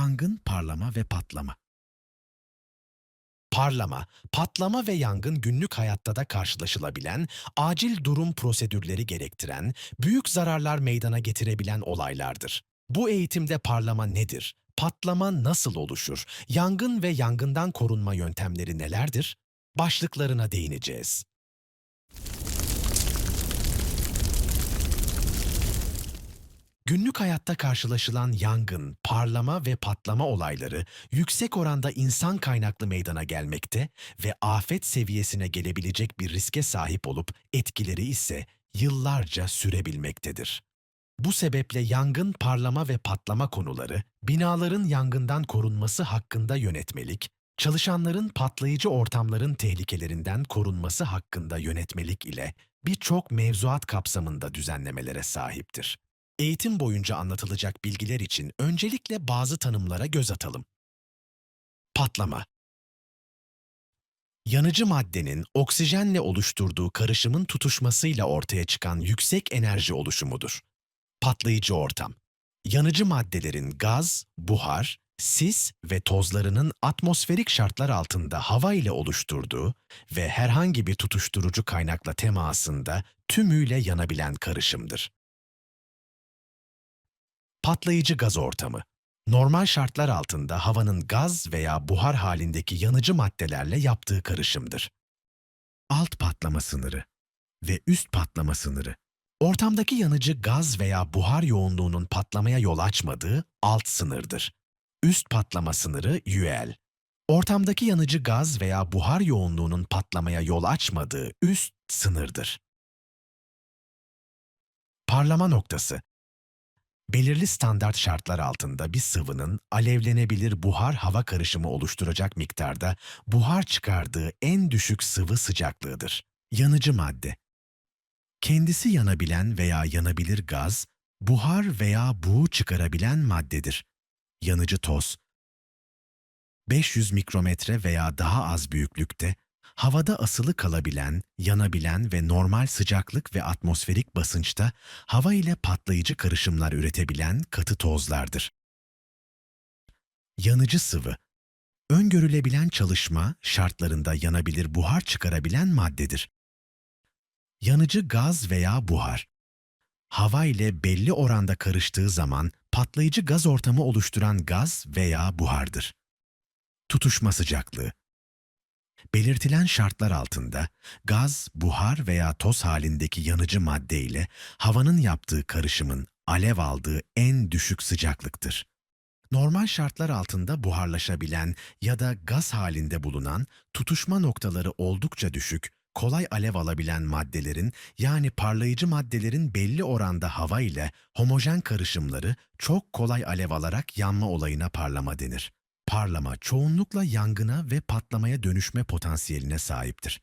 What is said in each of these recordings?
Yangın, parlama ve patlama. Parlama, patlama ve yangın günlük hayatta da karşılaşılabilen, acil durum prosedürleri gerektiren, büyük zararlar meydana getirebilen olaylardır. Bu eğitimde parlama nedir? Patlama nasıl oluşur? Yangın ve yangından korunma yöntemleri nelerdir? Başlıklarına değineceğiz. Günlük hayatta karşılaşılan yangın, parlama ve patlama olayları yüksek oranda insan kaynaklı meydana gelmekte ve afet seviyesine gelebilecek bir riske sahip olup etkileri ise yıllarca sürebilmektedir. Bu sebeple yangın, parlama ve patlama konuları binaların yangından korunması hakkında yönetmelik, çalışanların patlayıcı ortamların tehlikelerinden korunması hakkında yönetmelik ile birçok mevzuat kapsamında düzenlemelere sahiptir. Eğitim boyunca anlatılacak bilgiler için öncelikle bazı tanımlara göz atalım. Patlama Yanıcı maddenin oksijenle oluşturduğu karışımın tutuşmasıyla ortaya çıkan yüksek enerji oluşumudur. Patlayıcı ortam Yanıcı maddelerin gaz, buhar, sis ve tozlarının atmosferik şartlar altında hava ile oluşturduğu ve herhangi bir tutuşturucu kaynakla temasında tümüyle yanabilen karışımdır. Patlayıcı gaz ortamı. Normal şartlar altında havanın gaz veya buhar halindeki yanıcı maddelerle yaptığı karışımdır. Alt patlama sınırı ve üst patlama sınırı. Ortamdaki yanıcı gaz veya buhar yoğunluğunun patlamaya yol açmadığı alt sınırdır. Üst patlama sınırı UL. Ortamdaki yanıcı gaz veya buhar yoğunluğunun patlamaya yol açmadığı üst sınırdır. Parlama noktası belirli standart şartlar altında bir sıvının alevlenebilir buhar hava karışımı oluşturacak miktarda buhar çıkardığı en düşük sıvı sıcaklığıdır. Yanıcı madde. Kendisi yanabilen veya yanabilir gaz, buhar veya buğu çıkarabilen maddedir. Yanıcı toz. 500 mikrometre veya daha az büyüklükte havada asılı kalabilen, yanabilen ve normal sıcaklık ve atmosferik basınçta hava ile patlayıcı karışımlar üretebilen katı tozlardır. Yanıcı sıvı, öngörülebilen çalışma şartlarında yanabilir buhar çıkarabilen maddedir. Yanıcı gaz veya buhar, hava ile belli oranda karıştığı zaman patlayıcı gaz ortamı oluşturan gaz veya buhardır. Tutuşma sıcaklığı, Belirtilen şartlar altında gaz, buhar veya toz halindeki yanıcı madde ile havanın yaptığı karışımın alev aldığı en düşük sıcaklıktır. Normal şartlar altında buharlaşabilen ya da gaz halinde bulunan tutuşma noktaları oldukça düşük, kolay alev alabilen maddelerin yani parlayıcı maddelerin belli oranda hava ile homojen karışımları çok kolay alev alarak yanma olayına parlama denir parlama çoğunlukla yangına ve patlamaya dönüşme potansiyeline sahiptir.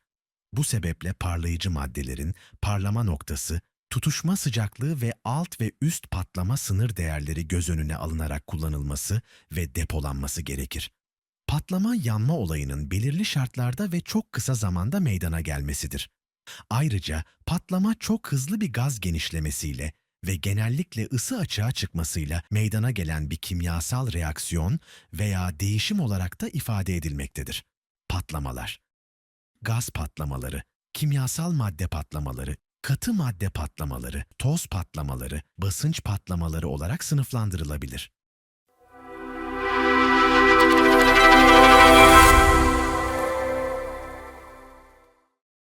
Bu sebeple parlayıcı maddelerin parlama noktası, tutuşma sıcaklığı ve alt ve üst patlama sınır değerleri göz önüne alınarak kullanılması ve depolanması gerekir. Patlama yanma olayının belirli şartlarda ve çok kısa zamanda meydana gelmesidir. Ayrıca patlama çok hızlı bir gaz genişlemesiyle ve genellikle ısı açığa çıkmasıyla meydana gelen bir kimyasal reaksiyon veya değişim olarak da ifade edilmektedir. Patlamalar Gaz patlamaları, kimyasal madde patlamaları, katı madde patlamaları, toz patlamaları, basınç patlamaları olarak sınıflandırılabilir.